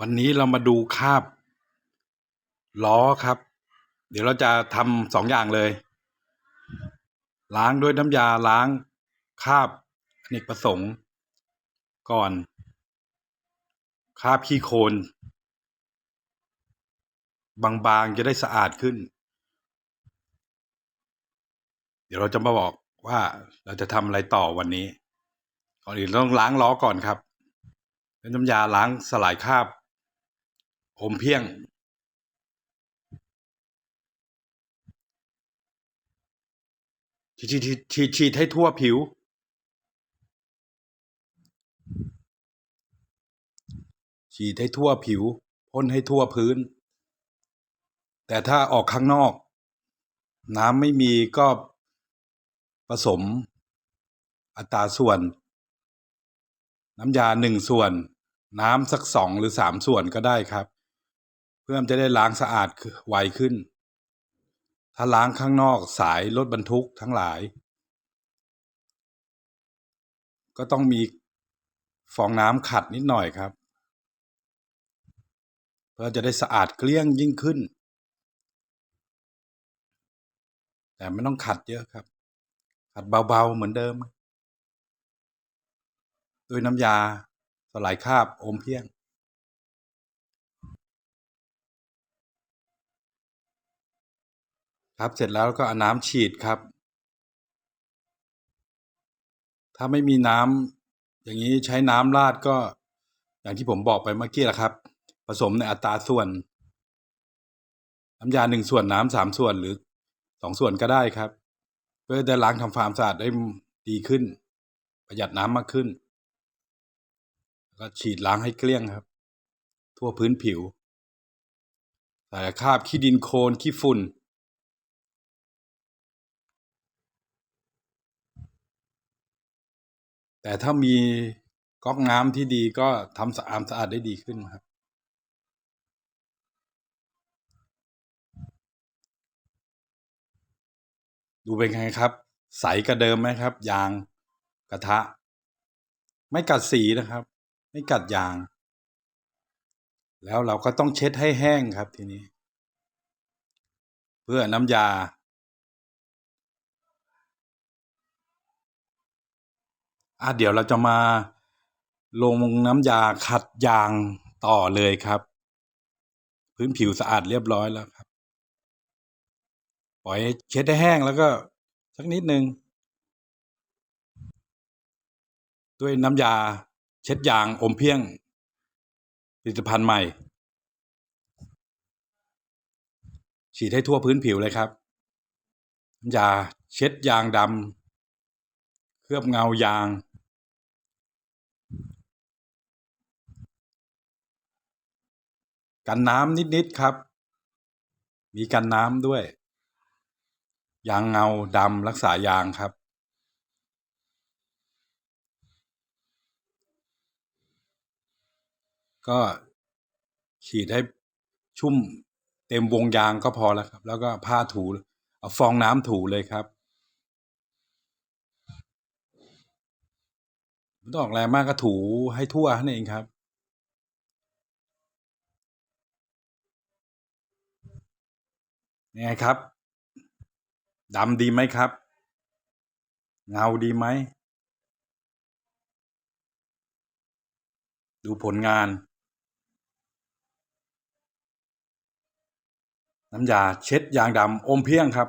วันนี้เรามาดูคาบล้อครับ เดี๋ยวเราจะทำสองอย่างเลย ล้างด้วยน้ำยาล้างคาบอเนกประสงค์ ก่อน คาบขี้โคลนบางๆจะได้สะอาดขึ้น เดี๋ยวเราจะมาบอกว่าเราจะทำอะไรต่อวันนี้ ก่อนอื่นต้องล้างล้อก่อนครับด้วยน้ำยาล้างสลายคราบ อมเพียง ฉีดฉีดฉีดฉีดให้ทั่วผิว ฉีดให้ทั่วผิวพ่นให้ทั่วพื้น แต่ถ้าออกข้างนอก น้ำไม่มีก็ผสม อัตราส่วน น้ำยาหนึ่งส่วน น้ำสักสองหรือสามส่วนก็ได้ครับ เพื่อมันจะได้ล้างสะอาดไวขึ้น ถ้าล้างข้างนอกสายรถบรรทุกทั้งหลาย ก็ต้องมีฟองน้ำขัดนิดหน่อยครับ เพื่อจะได้สะอาดเกลี้ยงยิ่งขึ้น แต่ไม่ต้องขัดเยอะครับ ขัดเบาๆเหมือนเดิม ด้วยน้ำยาสลายคราบอมเพียง ครับ เสร็จแล้วก็เอาน้ำฉีดครับ ถ้าไม่มีน้ำอย่างนี้ใช้น้ำราดก็ อย่างที่ผมบอกไปเมื่อกี้แหละครับ ผสมในอัตราส่วน น้ำยาหนึ่งส่วนน้ำสามส่วนหรือสองส่วนก็ได้ครับ เพื่อจะล้างทำความสะอาดได้ดีขึ้น ประหยัดน้ำมากขึ้น แล้วก็ฉีดล้างให้เกลี้ยงครับ ทั่วพื้นผิวใส่คาบขี้ดินโคลนขี้ฝุ่น แต่ถ้ามีก๊อกน้ำที่ดีก็ทำสะอาดสะอาดได้ดีขึ้นครับ ดูเป็นไงครับ ใสกว่าเดิมไหมครับ ยางกระทะ ไม่กัดสีนะครับ ไม่กัดยาง แล้วเราก็ต้องเช็ดให้แห้งครับทีนี้ เพื่อน้ำยา อะเดี๋ยวเราจะมาลงน้ำยาขัดยางต่อเลยครับ พื้นผิวสะอาดเรียบร้อยแล้วครับ ปล่อยเช็ดให้แห้งแล้วก็สักนิดนึง ด้วยน้ำยาเช็ดยางอมเพียงผลิตภัณฑ์ใหม่ ฉีดให้ทั่วพื้นผิวเลยครับน้ำยาเช็ดยางดำเคลือบเงายาง กันน้ำนิด ๆ ครับ มีกันน้ำด้วย ยางเงาดำรักษายางครับ ก็ฉีดให้ชุ่มเต็มวงยางก็พอแล้วครับ แล้วก็ผ้าถูเอาฟองน้ำถูเลยครับไม่ต้องออกแรงมากก็ถูให้ทั่วนั่นเองครับ ยัง ไงครับดำดีไหมครับ เงาดีไหม ดูผลงาน น้ำยาเช็ดยางดำอมเพียงครับ